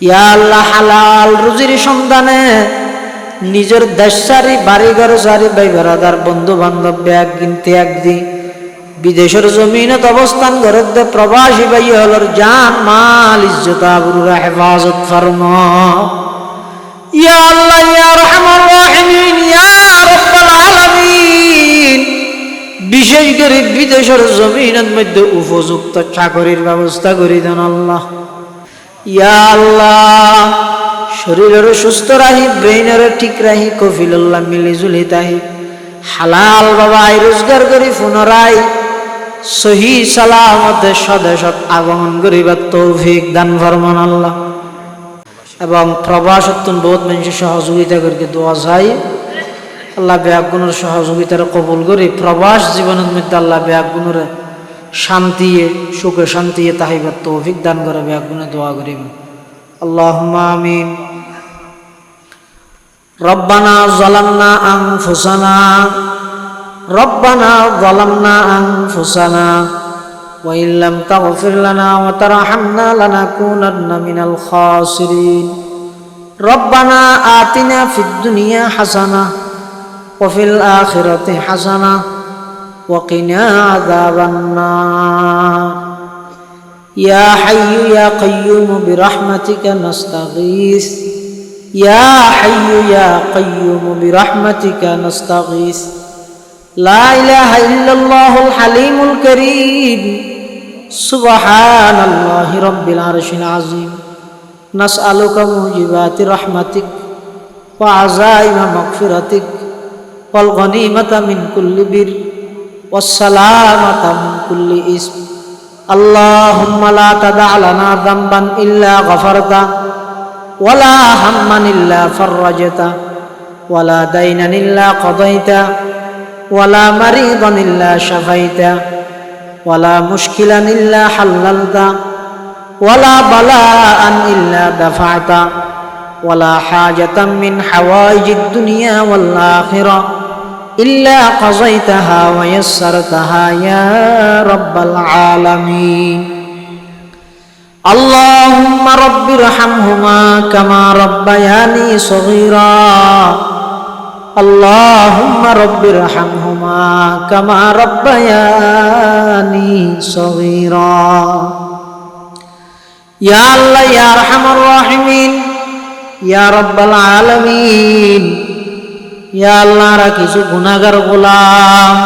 ইয়া হালাল রুজির সন্ধানে নিজের দেশ সারি বাড়ি ঘর সারি, ভাই বন্ধু বান্ধব ব্যাগ কিনতে একদি বিদেশের জমিনত অবস্থান দে, প্রবাসী ভাই হলর জান, মাল, ইজ্জত, আবরুরা হেফাজত ফরম। ইয়া আল্লাহ, ইয়া রহমান রাহিমিন, ইয়া রব্বাল আলামিন। বিশেষ করে বিদেশের জমিনের মধ্যে উপযুক্ত চাকরির ব্যবস্থা করে দেন আল্লাহ। ইয়া আল্লাহ, শরীরের সুস্থ রাহি, ব্রেইনের ঠিক রাহি কফিল্লাহ মিলি জুলি তাহি হালাল বাবা আই রোজগার করি পুনরায়। সহি সালামতে স্বদেশত আগমন করিবার তৌফিক দান ফরমান আল্লাহ। এবং প্রবাসত্তন বহুত মানুষের সহযোগিতা করি দোয়া চাই। আল্লাহ ব্যাগুণের সহযোগিতার কবুল করি। প্রবাস জীবনের মধ্যে আল্লাহ ব্যাগুণের শান্তিয়ে সুখে শান্তিয়ে তাহিবার তৌফিক দান করে ব্যাগুণে দোয়া করিব আল্লাহ আমিন রব্বানা ظلمنا أنفسنا ربنا ظلمنا أنفسنا وإن لم تغفر لنا وترحمنا لنكونن من الخاسرين ربنا آتنا في الدنيا حسنة وفي الآخرة حسنة وقنا عذاب النار. يا حي يا قيوم برحمتك نستغيث. يا حي يا قيوم برحمتك نستغيث. لا إله إلا الله الحليم الكريم. سبحان الله رب العرش العظيم. نسألك موجبات رحمتك وعزائم مغفرتك والغنيمة من كل بر. والسلامة من كل اسم اللهم لا تدع لنا ذنبا إلا غفرته ولا هما إلا فرجته ولا دينا إلا قضيته ولا مريضا إلا شفيته ولا مشكلا إلا حللته ولا بلاء إلا دفعته ولا حاجة من حوائج الدنيا والآخرة. إلا قضيتها ويسرتها يا رب العالمين اللهم رب ارحمهما كما ربياني صغيرا اللهم رب ارحمهما كما ربياني صغيرا يا الله يا ارحم الراحمين يا رب العالمين ইয়া আল্লাহরা কিছু গুণাগার গোলাম।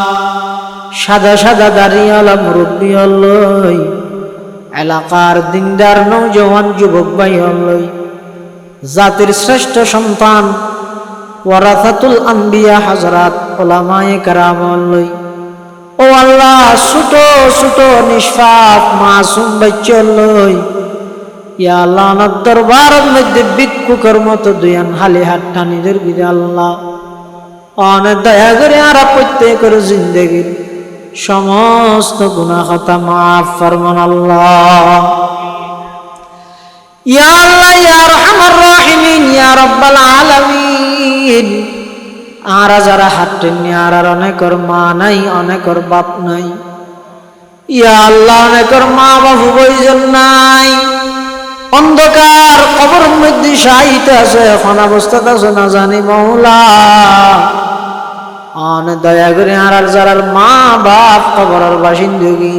সাদা সাদা দাঁড়িয়েলা মুরব্বী হলই এলাকার দিনদার নৌজওয়ান যুবক ভাই হলই জাতির শ্রেষ্ঠ সন্তান ওয়ারাথাতুল আম্বিয়া হাজরাত ওলামায়ে কারাম হলই ও আল্লাহ ছোট ছোট নিষ্পাপ মাসুম বাচ্চা হলই ইয়া আল্লাহ আমার দরবারের মধ্যে ভিক্ষুকের মতো দুয়ান হালি হাত টানিদের বিদে আল্লাহ। অনেক দয়া করে আর প্রত্যেকের জিন্দগির সমস্ত গুণা কথা মাফ ফরমান আল্লাহ। ইয়া আল্লাহ, ইয়া রহমান রহিমিন, ইয়া রব্বাল আলামিন। আর যারা হাত আর আর অনেকর মা নাই, অনেকর বাপ নাই। ইয়া আল্লাহ, অনেকর মা বাবু বইজন নাই। অন্ধকার কবর মধ্যে সাহিতে আছে, এখন অবস্থাতে আছে, না জানি মৌলা। অন দয়া করে আর যারার মা বাপ কবরের বাসিন্দগি,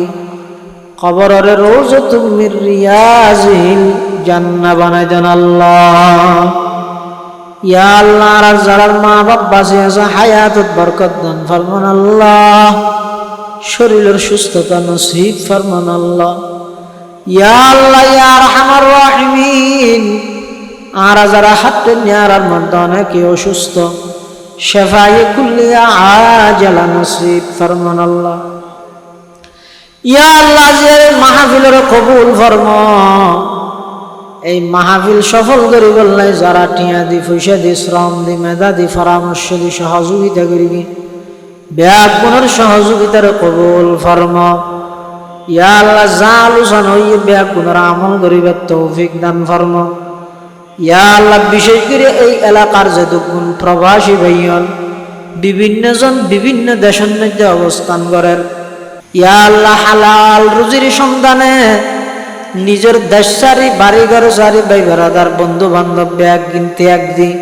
কবরের রোজ তুমি রিয়াজিল জান্না বানাই দেন আল্লাহ। ইয়া আল্লাহ, আর যারার মা বাপ বাসে আছে, হায়াতত বরকত দান ফরমান আল্লাহ। শরীরের সুস্থতা নসিব ফরমান আল্লাহ। আর যারা হাত নেয়ার মধ্যে অনেকে অসুস্থ শেফায়ে কুল্লিয়া আজালা নসিব, ফরমান আল্লাহ। ইয়া আল্লাহ, যে মাহফিলের কবুল ফরম। এই মাহফিল সফল করি বললে যারা টিয়া দি পয়সা দি, শ্রম দি, মেধা দি, পরামর্শ দি, সহযোগিতা করিবি ব্যাগ গুণের সহযোগিতার কবুল ফরম। ইয়া আল্লাহ, যা আলোচনা ব্যাগ গুণের আমল করিবে তৌফিক দান ফরম। ইয়া আল্লাহ, বিশেষ করে এই এলাকার যেটুকুন প্রবাসী ভাইয়ন, বিভিন্ন জন বিভিন্ন দেশের মধ্যে অবস্থান করেন। ইয়া আল্লাহ, হালাল রুজির সন্ধানে নিজের দেশ সারি বাড়ি ঘর সারি, ভাই বেড়াদার বন্ধু বান্ধব ব্যাগ কিনতে একদিন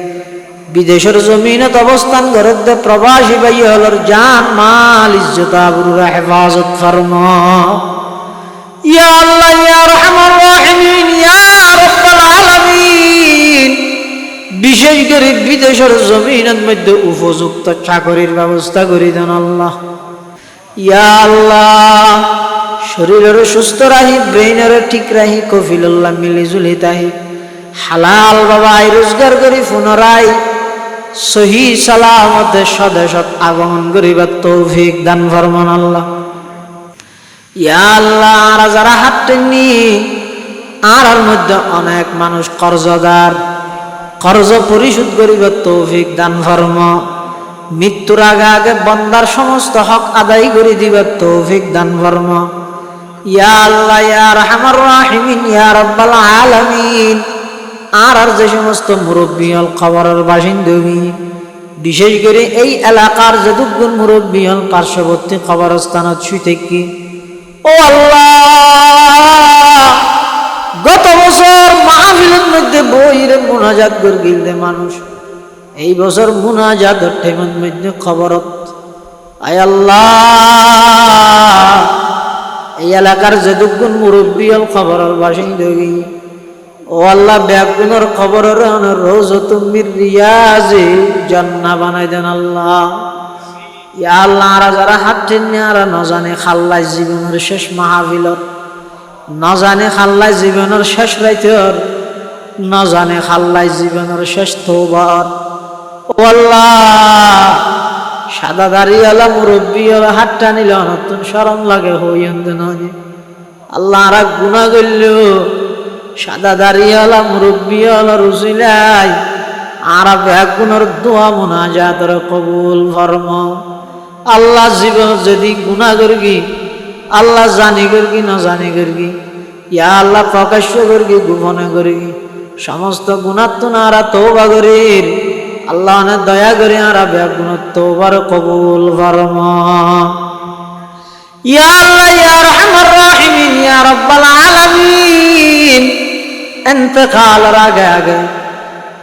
বিদেশের জমিনত অবস্থান করে প্রবাসী ভাই হলর জান, মাল, ইজ্জত, আবরুরা হেফাজত ফরম। বিশেষ করে বিদেশের জমিনের মধ্যে উপযুক্ত চাকরির ব্যবস্থা করে দেন আল্লাহ। ইয়া আল্লাহ, শরীরের সুস্থ রাহি, ব্রেইনের ঠিক রাহি কফিল্লাহ মিলি জুলি তাহি। হালাল বাবা আই রোজগার করি পুনরায়। সহি সালামতে স্বদেশত আগমন করিবার তৌফিক দান ফরমান আল্লাহ। আর যারা হাত টেননি আর আর মধ্যে অনেক মানুষ কর্জদার কর্জ পরিশোধ করিবার তৌফিক দান ফরম মৃত্যুর আগে আগে বন্দার সমস্ত হক আদায় করে দিবার তৌফিক দান ফরম ইয়া আল্লাহ, ইয়া রহমান রাহিমিন, ইয়া রব্বাল আলামিন। আর আর যে সমস্ত মুরব্বী হল খবরের বাসিন্দগী বিশেষ করে এই এলাকার যদুগুণ মুরব্বী হল পার্শ্ববর্তী কবরস্থানত শুইতে কি ও আল্লাহ! গত বছর মাহফিলের মধ্যে বইরে মোনাজাত করে গিলতে মানুষ। এই বছর মোনাজাত ঠেমন মধ্যে খবরত আয় আল্লাহ! এই এলাকার যদুগুণ মুরব্বী হল খবরের বাসিন্দগী। ও আল্লাহ ব্যাগুনের খবরের রোজ তুমি রিয়াজে জান্না বানাই দেন আল্লাহ। আল্লাহ আরা যারা হাত টেনে আর নজানে খাল্লাই জীবনের শেষ মাহাবিলত নজানে খাল্লাই জীবনের শেষ রাইতর নজানে খাল্লাই জীবনের শেষ তোবার ও আল্লাহ, সাদা দাঁড়িয়ে আলা মুরব্বী ওরা হাত টানিলে নতুন সরম লাগে হই নয়। আল্লাহ আরা গুণা করলেও সাদা দাঁড়িয়ালা মুরব্বিয়ালা রুজিলাই, আর ব্যাগুনের দোয়া মোনাজাতর কবুল ফরম আল্লাহ জীবন যদি গুণা করগি আল্লাহ জানি করগি না জানি করগি ইয়া আল্লাহ প্রকাশ্য করগি গোপনে করগি সমস্ত গুণাত্ম নারা তৌবা করির। আল্লাহ অনেক দয়া করে আরা ব্যাগুণর তৌবার কবুল ফরম। ইয়া ইয়া এতেকালের আগে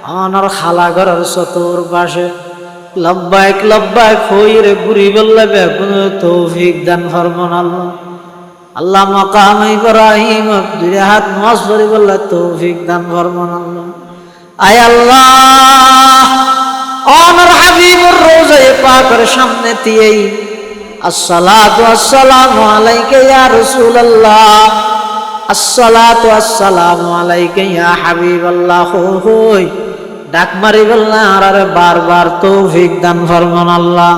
আমার খালা ঘরের চতুর পাশে লব্বাইক লব্বাইক, হইরে ঘুরি বললে বেগুন তৌফিক দান ফরমান আল্লাহ। আল্লাহ মকাম ইব্রাহিম দুই হাত মাস ধরে বললে তৌফিক দান ফরমান আল্লাহ। আয় আল্লাহ অনর হাবিবুর রোজায় পাকের সামনে দিয়েই। আসসালাতু আসসালামু আলাইকা ইয়া রাসূলুল্লাহ। আসসালাতু আসসালামু আলাইকা ইয়া হাবিবাল্লাহ হই। ডাক মারি বললাম আর বারবার তৌফিক দান ফরমান আল্লাহ।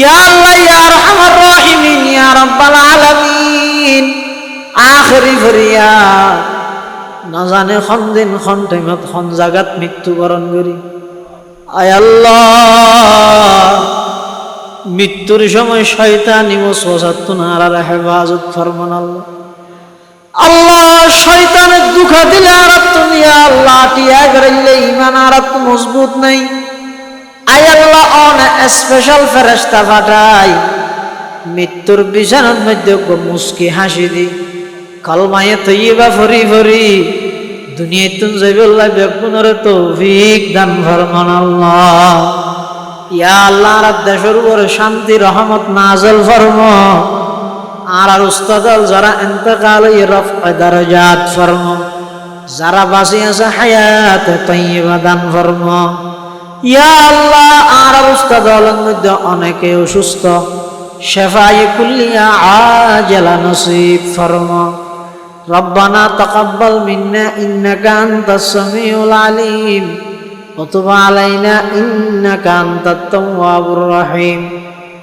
ইয়া আল্লাহ, ইয়া রহমান রহিমিন, ইয়া রাব্বাল আলামিন। আখরি জানে খন দিন খন জাগাত মৃত্যুবরণ করি। আয় আল্লাহ, মৃত্যুর সময় শয়তানি ওসওয়াসাত নারার হেফাজত ফরমান আল্লাহ। আল্লাহ শয়তানের দুঃখা দিলে আর তুমি আল্লাহ টিয়া গড়াইলে ইমান আর মজবুত নাই। আই আল্লাহ অন স্পেশাল ফেরেস্তা ফাটাই মৃত্যুর বিছানার মধ্যে মুস্কি হাসি দি কলমায়ে তৈবা ফরি ফরি দুনিয়ায় তুন যাইবল্লাহ বেগুনের তৌফিক দান ফরমান আল্লাহ। ইয়া আল্লাহ দেশের উপরে শান্তি, রহমত নাজল ফরম। আর আর উস্তাদল যারা এন্তকাল রফ দারজাত ফরম যারা বাঁচি আছে হায়াত তৈবা দান ফরম ইয়া আল্লাহ আর আর উস্তাদলের মধ্যে অনেকে অসুস্থ শেফাই কুল্লিয়া আজলা নসিব ফরম ربنا تقبل منا إنك أنت السميع العليم وتب علينا إنك أنت التواب الرحيم